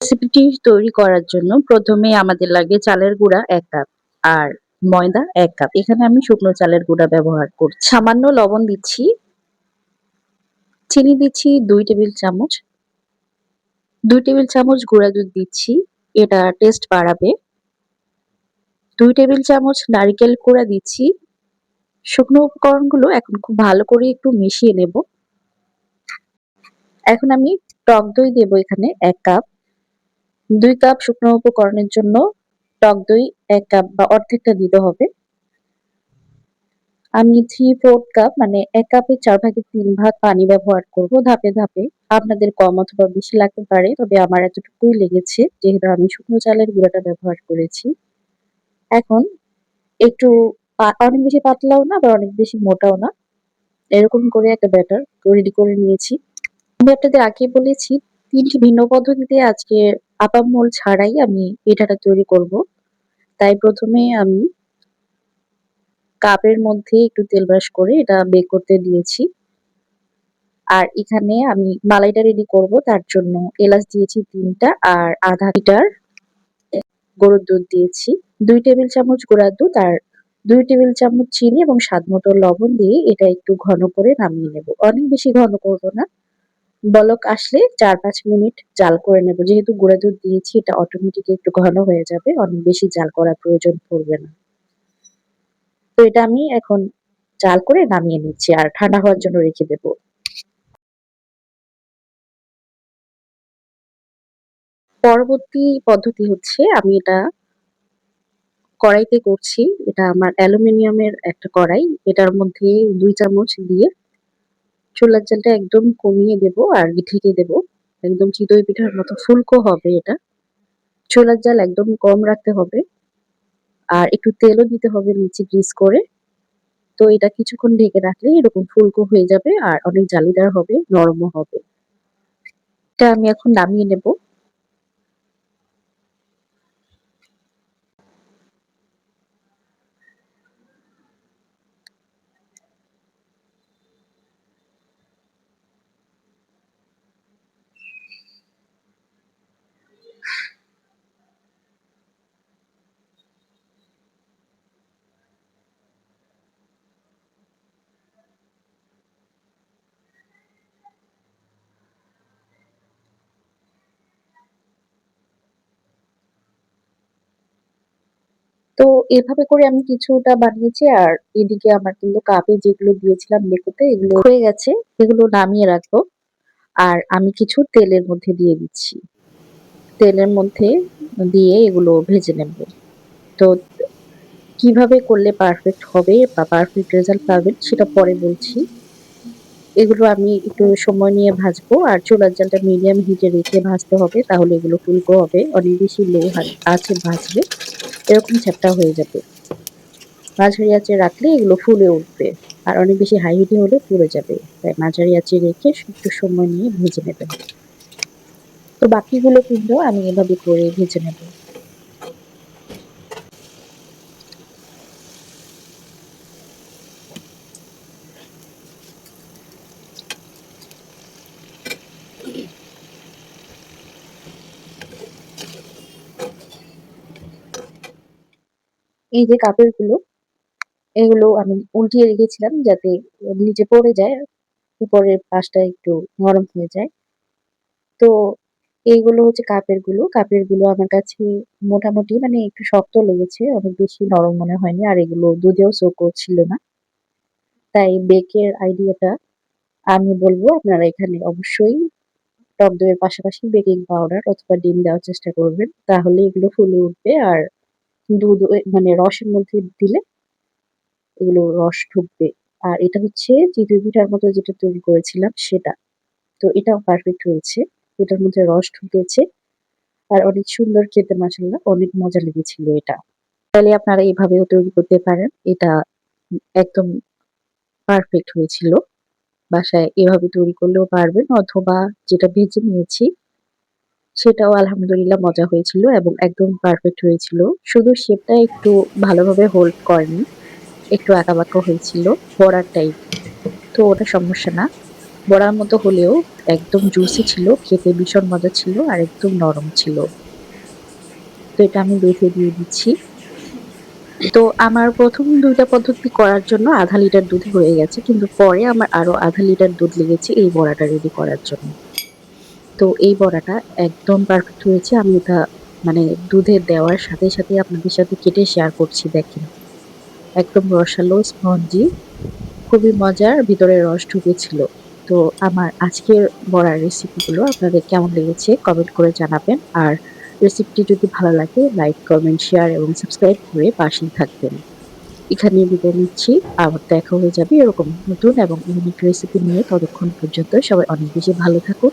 রেসিপিটি তৈরি করার জন্য প্রথমে আমাদের লাগে চালের গুঁড়া এক কাপ আর ময়দা এক কাপ। এখানে আমি শুকনো চালের গুঁড়া ব্যবহার করছি। সামান্য লবণ দিচ্ছি। চিনি দিচ্ছি দুই টেবিল চামচ। দুই টেবিল চামচ গুঁড়া দুধ দিচ্ছি। এটা টেস্ট বাড়াবে। দুই টেবিল চামচ নারকেল কোড়া দিচ্ছি। শুকনো উপকরণগুলো এখন খুব ভালো করে একটু মিশিয়ে নেব। এখন আমি টক দই দেব এখানে এক কাপ। দুই কাপ শুকনো উপকরণের জন্য টক দই, এক কাপ বা অর্ধেকটা দিতে হবে। আমি থ্রি ফোর্থ কাপ মানে এক কাপের চার ভাগের তিন ভাগ পানি ব্যবহার করব ধাপে ধাপে। আপনাদের কম অথবা বেশি লাগতে পারে, তবে আমার এতটুকুই লেগেছে, যেহেতু আমি শুকনো চালের গুঁড়াটা ব্যবহার করেছি। এখন একটু অনেক বেশি পাতলাও না বা অনেক বেশি মোটাও না। এরকম করে একটা ব্যাটার রেডি করে নিয়েছি। আমি আপনাদের আগে বলেছি তিনটি ভিন্ন পদ্ধতিতে আজকে আপামোল ছাড়াই আমি পিঠাটা তৈরি করব। তাই প্রথমে আমি কাপের মধ্যে একটু তেল ব্রাশ করে এটা বেক করতে দিয়েছি। আর এখানে আমি মালাইটা রেডি করব, তার জন্য এলাচ দিয়েছি তিনটা আর আধা লিটার গরুর দুধ দিয়েছি। দুই টেবিল চামচ গুঁড়ার দুধ আর দুই টেবিল চামচ চিনি এবং স্বাদ মতো লবণ দিয়ে এটা একটু ঘন করে নামিয়ে নেব। অনেক বেশি ঘন করব না। বলক আসলে চার পাঁচ মিনিট জাল করে নেব। যেহেতু গুঁড়া দুধ দিয়েছি, এটা অটোমেটিক একটু ঘন হয়ে যাবে। অনেক বেশি জাল করার প্রয়োজন পড়বে না। তো এটা আমি এখন জাল করে নামিয়ে নিচ্ছি আর ঠান্ডা হওয়ার জন্য রেখে দেব। পরবর্তী পদ্ধতি হচ্ছে আমি এটা কড়াইতে করছি। এটা আমার অ্যালুমিনিয়ামের একটা কড়াই। এটার মধ্যে দুই চামচ দিয়ে চুলার জালটা একদম কমিয়ে দেব আর ঢেকে দেব। একদম চিতই পিঠার মতো ফুলকো হবে এটা। ছোলার জাল একদম কম রাখতে হবে। আর একটু তেলও দিতে হবে নিচে গ্রিস করে। তো এটা কিছুক্ষণ ঢেকে রাখলে এরকম ফুলকো হয়ে যাবে আর অনেক জালিদার হবে, নরমও হবে। এটা আমি এখন নামিয়ে নেব। তো এভাবে করে আমি কিছুটা বানিয়েছি আর এদিকে আমার কিন্তু কাপে যেগুলো দিয়েছিলাম মেকোতে এগুলো হয়ে গেছে, এগুলো নামিয়ে রাখব। আর আমি কিছু তেলের মধ্যে দিয়ে দিচ্ছি। তেলের মধ্যে দিয়ে এগুলো ভেজে নেব। তো কীভাবে করলে পারফেক্ট হবে বা পারফেক্ট রেজাল্ট পাবেন সেটা পরে বলছি। এগুলো আমি একটু সময় নিয়ে ভাজবো আর চুলার জালটা মিডিয়াম হিটে রেখে ভাজতে হবে, তাহলে এগুলো ফুলকো হবে। অনেক বেশি লো আছে ভাজলে। এরকম চ্যাপটা হয়ে যাবে। মাঝারি আঁচে রাখলে এগুলো ফুলে উঠবে আর অনেক বেশি হাই হিটে হলে পুড়ে যাবে। তাই মাঝারি আঁচে রেখে একটু সময় নিয়ে ভেজে নেবেন তো বাকিগুলো কিন্তু আমি এভাবে করে ভেজে নেব। এই যে কাপেরগুলো এগুলো আমি উল্টিয়ে রেখেছিলাম যাতে নিচে পড়ে যায়, উপরের পাশটা একটু নরম হয়ে যায়। তো এইগুলো হচ্ছে কাপেরগুলো কাপেরগুলো আমার কাছে মোটামুটি মানে একটু শক্ত লেগেছে, অনেক বেশি নরম মনে হয়নি, আর এগুলো দুধেও শো করছিল না। তাই বেকের আইডিয়াটা আমি বলব, আপনারা এখানে অবশ্যই টক দইয়ের পাশাপাশি বেকিং পাউডার অথবা ডিম দেওয়ার চেষ্টা করবেন, তাহলে এগুলো ফুলে উঠবে আর দুধ মানে রসের মধ্যে দিলে এগুলো রস ঢুকবে। আর এটা হচ্ছে চিতই পিঠার মতো যেটা তৈরি করেছিলাম, সেটা। তো এটাও পারফেক্ট হয়েছে। এটার মধ্যে রস ঢুকেছে। আর অনেক সুন্দর খেতে মাসাল্লাহ অনেক মজা লেগেছিল এটা। তাহলে আপনারা এইভাবেও তৈরি করতে পারেন। এটা একদম পারফেক্ট হয়েছিল। বাসায় এভাবে তৈরি করলেও পারবেন। অথবা যেটা ভেজে নিয়েছি সেটাও আলহামদুলিল্লাহ মজা হয়েছিল এবং একদম পারফেক্ট হয়েছিল শুধু শেপটা একটু ভালোভাবে হোল্ড করেনি একটু আঁকাবাঁকা হয়েছিল বড়ার টাইপ তো ওটা সমস্যা না বড়ার মতো হলেও একদম জুসি ছিল, খেতে ভীষণ মজা ছিল আর একদম নরম ছিল। তো এটা আমি দুধে দিয়ে দিচ্ছি। তো আমার ১ম ২ টা পদ্ধতি করার জন্য ১/২ লিটার দুধ হয়ে গেছে। কিন্তু পরে আমার আরও ১/২ লিটার দুধ লেগেছে এই বড়াটা রেডি করার জন্য। তো এই বড়াটা একদম পারফেক্ট হয়েছে। আমি এটা মানে দুধে দেওয়ার সাথে, সাথে আপনাদের সাথে কেটে শেয়ার করছি দেখেন। একদম রসালো, স্পঞ্জি, খুবই মজার, ভিতরে রস ঢুকেছিল। তো আমার আজকের বড়ার রেসিপিগুলো আপনাদের কেমন লেগেছে কমেন্ট করে জানাবেন। আর রেসিপিটি যদি ভালো লাগে লাইক, কমেন্ট, শেয়ার এবং সাবস্ক্রাইব করে পাশেই থাকবেন। এখানে বিদায় নিচ্ছি। আবার দেখা হয়ে যাবে এরকম নতুন এবং ইউনিক রেসিপি নিয়ে। ততক্ষণ পর্যন্ত সবাই অনেক বেশি ভালো থাকুন।